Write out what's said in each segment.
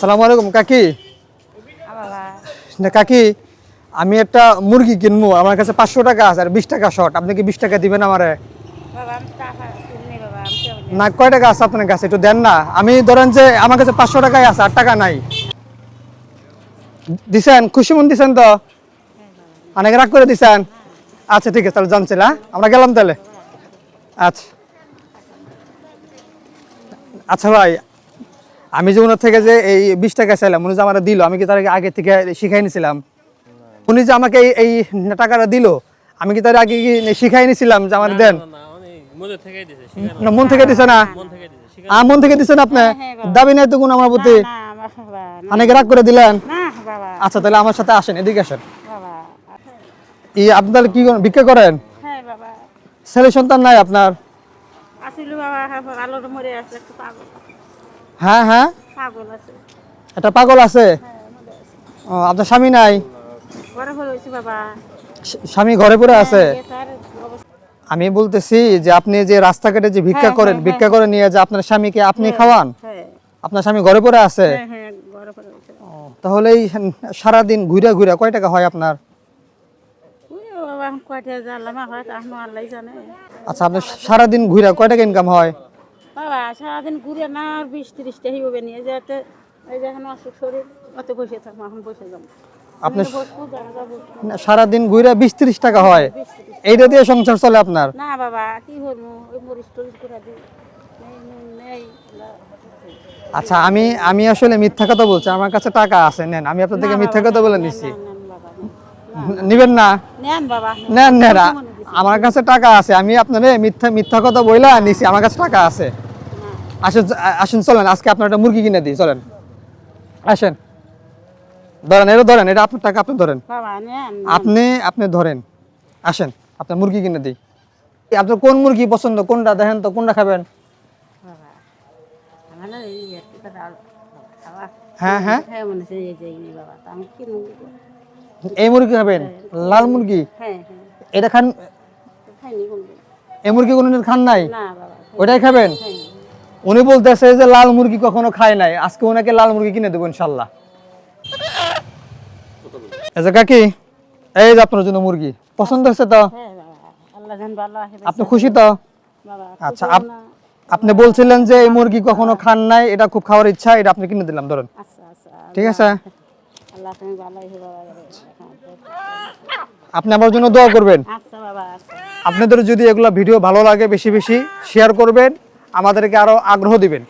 আসসালামু আলাইকুম, কাকি। না, কাকি, আমি একটা মুরগি কিনবো। আমার কাছে পাঁচশো টাকা আছে আর বিশ টাকা শর্ট। আপনি কি বিশ টাকা দিবেন আমারে? না, কয় টাকা আছে আপনার কাছে? একটু দেন না। আমি ধরেন যে আমার কাছে পাঁচশো টাকাই আছে, আর টাকা নাই। দিছেন? খুশি মন দিছেন তো? অনেক রাগ করে দিছেন? আচ্ছা ঠিক আছে, তাহলে জানছিল হ্যাঁ আমরা গেলাম তাহলে। আচ্ছা। আচ্ছা ভাই আমি যে ওনার থেকে যে এই বিশ টাকা চাইলাম উনি যে আমার দিল আমি কি তার আগে থেকে শিখাই নিছিলাম? উনি যে আমাকে এই- এই টাকাটা দিল আমি কি তার আগে কি শিখাই নিছিলাম যে আমার দেন? না উনি মনে মন থেকে দিছে না? মন আ মন থেকে দিছেন আপনি? দাবি নাই তো কোন আমার প্রতি? অনেক রাগ করে দিলেন? আচ্ছা তাহলে আমার সাথে আসেন এদিকে আসেন। বাবা। এই আপনি তাহলে কি করেন ভিক্ষা করেন? হ্যাঁ ছেলে সন্তান নাই আপনার? আসিল বাবা আলোর মরে আছে একটু পাগল। হ্যাঁ হ্যাঁ? পাগল আছে। একটা পাগল আছে? ও, আপনার স্বামী নাই? স্বামী ঘরে পড়ে আছে? আমি বলতেছি যে আপনি যে রাস্তাঘাটে যে ভিক্ষা হ্যাঁ, করেন হ্যাঁ, ভিক্ষা করে নিয়ে যে আপনার স্বামীকে আপনি খাওয়ান? হ্যাঁ। আপনার স্বামী ঘরে পড়ে আছে? হ্যাঁ হ্যাঁ তাহলে এই সারাদিন ঘুরে ঘুরে কয় টাকা হয় আপনার? হয় আচ্ছা আপনার সারাদিন ঘুরে কয় টাকা ইনকাম হয়? বাবা সারাদিন ঘুরে না আর বিশ তিরিশটা হিবে নিয়ে যেতে এই যে এখন অসুখ শরীর অত বসে থাকব এখন বসে যাব। আপনি সারাদিন ঘুরে বিশ ত্রিশ টাকা হয়। এইটা দিয়ে সংসার চলে আপনার? না বাবা কি করব ওই মরিচ টরিচ দিই। আচ্ছা আমি আমি আসলে মিথ্যা কথা বলছি। আমার কাছে টাকা আছে নেন। আমি আপনার থেকে মিথ্যা কথা বলে নিচ্ছি নিবেন না? নেন বাবা নেন। নেন আমার কাছে টাকা আছে। আমি আপনার মিথ্যা মিথ্যা কথা বইলা নিছি। আমার কাছে টাকা আছে। আসেন আসেন চলেন আজকে আপনার একটা মুরগি কিনে দিই চলেন। আসেন। ধরেন এটা ধরেন এটা আপনার টাকা আপনি ধরেন। আপনি আপনি ধরেন। আসেন আপনার মুরগি কিনে দিই। আপনার কোন মুরগি পছন্দ? কোনটা দেখেন তো কোনটা খাবেন? হ্যাঁ হ্যাঁ। হ্যাঁ এই মুরগি খাবেন? লাল মুরগি? হ্যাঁ হ্যাঁ। এটা খান এই মুরগি কোনোদিন খান নাই? ওটাই খাবেন? উনি বলতেছে যে লাল মুরগি কখনো খায় নাই। আজকে ওনাকে লাল মুরগি কিনে দেবো ইনশাল্লাহ। আচ্ছা কাকি এই যে আপনার জন্য মুরগি। পছন্দ হচ্ছে তো? হ্যাঁ আপনি খুশি তো? আচ্ছা আপনি বলছিলেন যে এই মুরগি কখনো খান নাই এটা খুব খাওয়ার ইচ্ছা এটা আপনি কিনে দিলাম ধরেন। আচ্ছা আচ্ছা। ঠিক আছে? আপনি আমার জন্য দোয়া করবেন। আচ্ছা আপনাদের যদি এগুলো ভিডিও ভালো লাগে বেশি বেশি শেয়ার করবেন। আমাদেরকে আরও আগ্রহ দিবেন।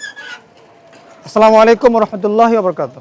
আসসালামু আলাইকুম রহমতুল্লাহ বরকাত